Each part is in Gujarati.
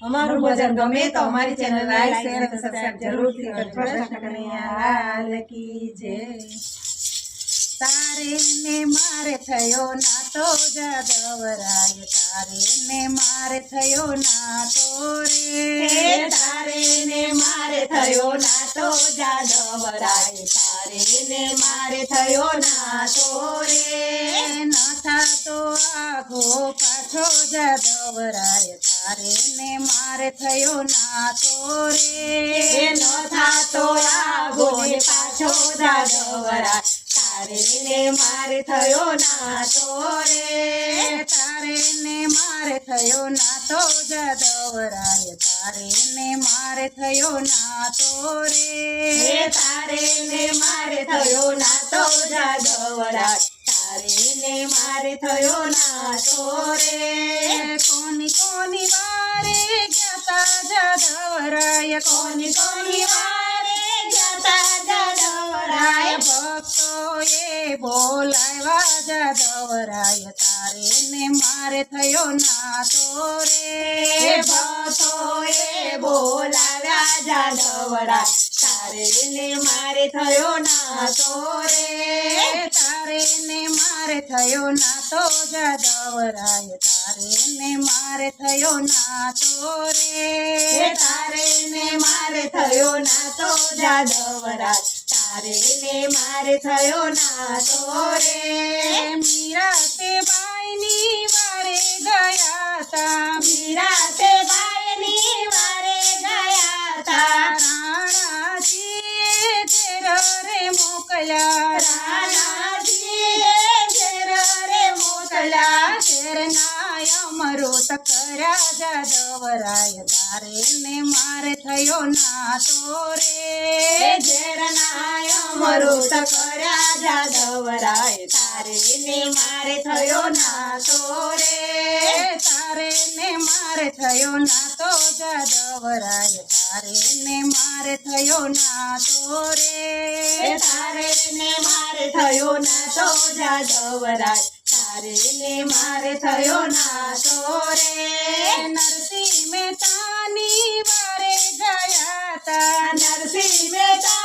અમારું ભજન ગમે તો અમારી ચેનલ લાઈક શેર અને સબસ્ક્રાઇબ જરૂરથી કરજો કૃષ્ણ કનૈયા લાલ કી જય તારે ને મારે થયો ના તો જાદવરાય તારે ને મારે થયો ના તો હે રે તારે ને મારે થયો ના તો જાદવરાય તારે ને મારે થયો ના તો રે ન થાતો આઘો પાછો જાદવરાય તારે ને મારે થયો ના તો રે ન થાતો આગો ને પાછો દાદવરા. તારે ને મારે થયો ના તો રે તારે ને મારે થયો ના તો જાદવરાય. તારે ને મારે થયો ના તો રે તારે ને મારે થયો ના તો જાદવરાય. મારે થયો ના રે કોની કોની વારે ગયા જાદવરાય કોની કોની વારે જતા જાદવરાય ભક્તો એ બોલાવ્યા જાદવરાય તારે ને મારે થયો ના તો હે રે ભક્તો એ બોલાવ્યા જાદવરાય તારે મારે થયો ના તો રે. તારે ને મારે થયો ના તો જાદવરાય. તારે મારે થયો ના તો રે. તારે ને મારે થયો ના તો જાદવરાય. તારે મારે થયો ના તો રે. મીરા તે બાઈની વારે ગયા તા. મીરાતે બાયની વારે મોકલ્યા રાણાજીએ ઘેર રે મોકલ્યા ઘેરના અમૃત કર્યા જાદવરાય તારે ને મારે થયો ના તો રે અમૃત કર્યા જાદવરાય, તારે ને મારે થયો ના તો રે. તારે ને મારે થયો ના તો જાદવરાય, તારે ને મારે થયો ના તો રે. તારે ને મારે થયો ના તો જાદવરાય, તારે ને મારે થયો ના તો રે. નરસિંહ મહેતાની વારે ગયા તા. નરસિંહ મહેતાની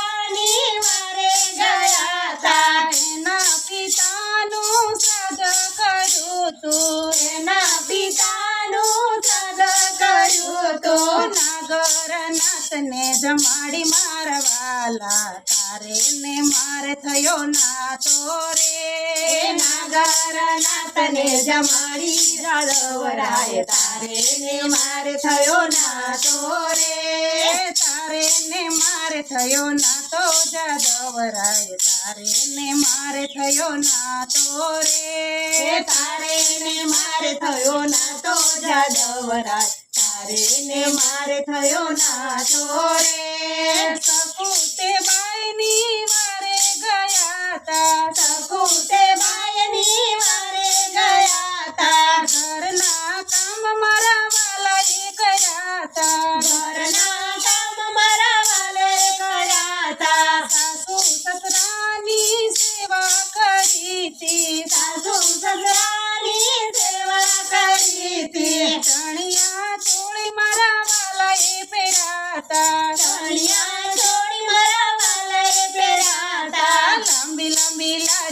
નાગરનાથને જમાડી મારવાલા તારે ને માર થયો ના તો રે. નાગર નાથને જમાડી જાદવરાય તારે ને મારે થયો ના તો રે તારે ને મારે થયો ના તો જાદવરાય તારે ને માર થયો ના તો રે તારે ને મારે થયો ના તો જાદવરાય તારે ને મારે થયો ના તો રે. સકુતે બાઈની વારે ગયા તા. સકુતે બાયની મારે ગયા તા. ઘરના કામ મારા વાલાએ કર્યા તા.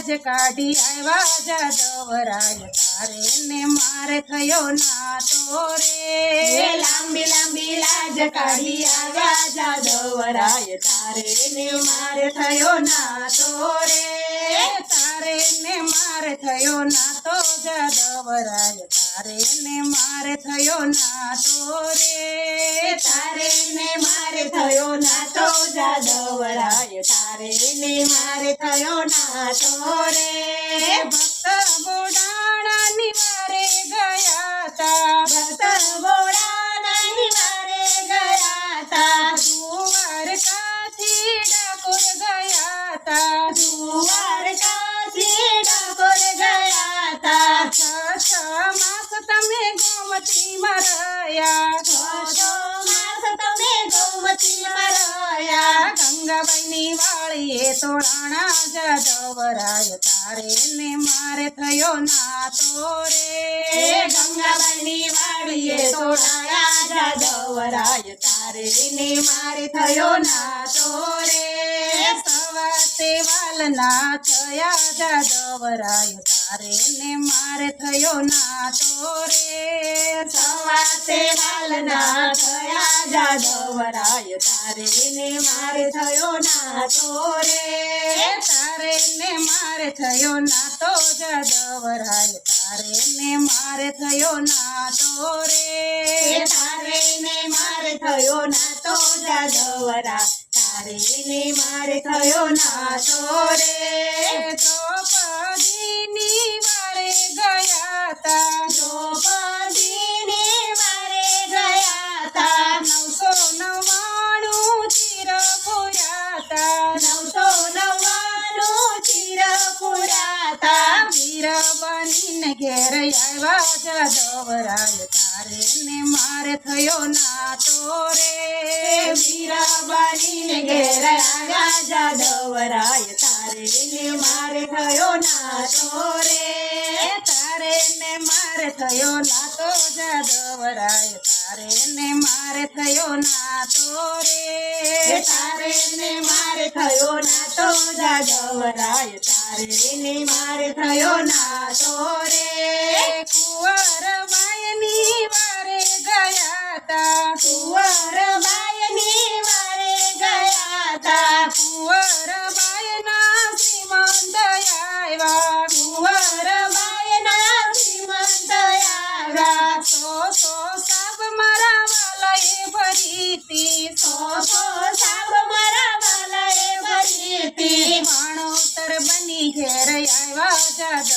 લાંબી કાઢી આવ્યા જાદવરાય તારે ને મારે થયો ના તો રે લાંબી લાંબી લાજ કાઢી આવ્યા જાદવરાય તારે ને મારે થયો ના તો રે તારે ને મારે થયો ના તો જાદવરાય તારે ને મારે થયો ના તો રે. તારે ને મારે થયો ના તો જાદવરાય. તારે ને માર થયો ના તો રે. ભક્ત બોડાણાની મારે ગયા તા. ભક્ત બોડાની મારે ગયા તા. દુવાર કાથી ડાકોર ગયા તા. દ્વારકાથી માસ તમે છ છ માસ તમે ગૌમતીમાં રહ્યા ગંગાબાઈની વાળીએ તોડાણા જાદવરાય તારે ને મારે થયો ના તો રે ગંગાબાઈની વાળીએ તો રાણા જદવરાય તારે ને મારે થયો ના તો રે. સવાતે વાલના થયા જાદવરાય. તારે ને મારે થયો ના તો રે સવાતે વાલના થયા જાદવરાય. તારે ને મારે થયો ના તો રે. તારે ને મારે થયો ના તો જાદવરાય. તારે ને મારે થયો ના તો રે. તારે ને મારે થયો ના તો તારે ને મારે થયો નાતો રે. દ્રૌપદીની આવ્યા જાદવરાજ તારે ને મારે થયો ના તો રે મીરાબાની બનીને ઘેર આવ્યા જાદવરાય તારે ને મારે થયો ના તો રે તારે ને મારે થયો ના તો જાદવરાય તારે ને મારે થયો નાતો રે તારે ને થયો જાદવરાય તારે ને મારે થયો તોરે રે કુંવર બાયની વારે ગયા તા કુંવર બાયની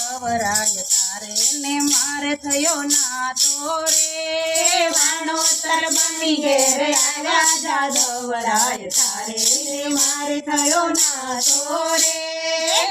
જાદવરાય તારે ને મારે થયો નાતો રે વાણોતર બની ઘેર આવ્યા જાદવરાય તારે ને મારે થયો નાતો રે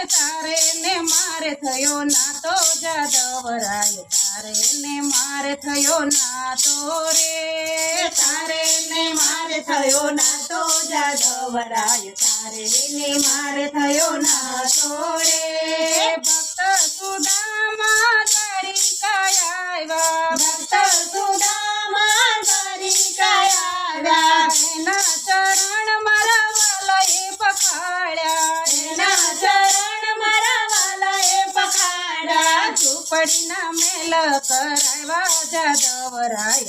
તારે ને મારે થયો નાતો જાદવરાય તારે ને મારે થયો નાતો રે તારે ને મારે થયો નાતો જાદવરાય તારે ને મારે થયો નાતો રે ભક્ત સુદામા દ્વારિકા આવ્યા ભક્ત સુદામા દ્વારિકા આવ્યા એના ચરણ મારા વાલાએ પખાડ્યા એના ચરણ મારા વાલાએ પખાડ્યા ઝૂંપડીના મેલ કરાવ્યા જાદવરાય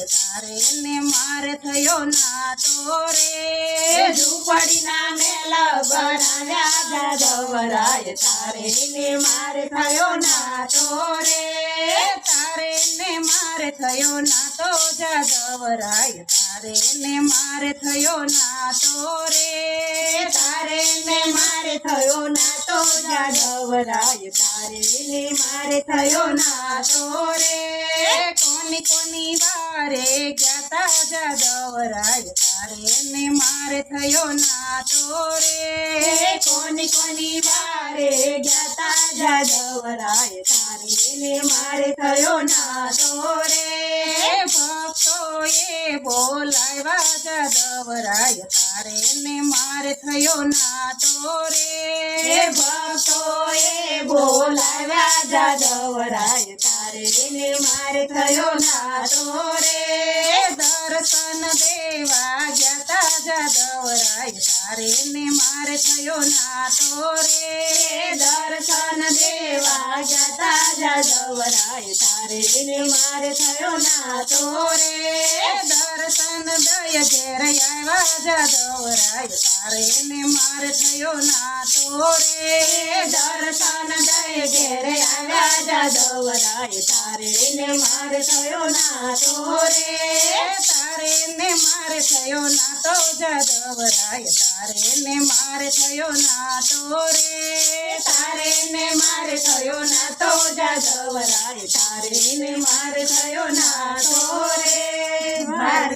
તારે ને માર થયો નાતો રે. ઝૂંપડીના મેલા બનાવ્યા જાદવરાય તારે ને મારે થયો ના રે. તારે ને મારે થયો ના તો જાદવરાય તારે ને મારે થયો ના તો રે. તારે ને મારે થયો ના તો જાદવરાય. તારે ને મારે થયો ના તો રે. કોની કોની વારે ગયા જાદવરાય. તારે ને મારે થયો ના તો રે. કોની કોની વારે ગયા જાદવરાય. તારે ને મારે થયો ના તો રે. ભક્તો એ બોલાવ્યા જાદવરાય તારે ને મારે થયો ના તો રે ભક્તોએ બોલાવ્યા જાદવરાય તારે ને મારે થયો નાતો રે. દર્શન દેવા ગયા તા જાદવરાય તારે ને માર થયો નાતો રે. દર્શન દેવા જતા જાદવરાય. તારે ને માર થયો નાતો રે. દર્શન દય ઘેર આવ્યા જાદવરાય. તારે ને માર થયો નાતો રે. દર્શન દય ઘેરે આવ્યા જાદવરાય. તારે ને માર થયો નાતો રે. તારે ને માર થયો નાતો જાદવરાય. તારે ને માર થયો ના તો રે. તારે ને માર થયો ના તો જાદવ રાય. તારે ને માર થયો ના તો રે.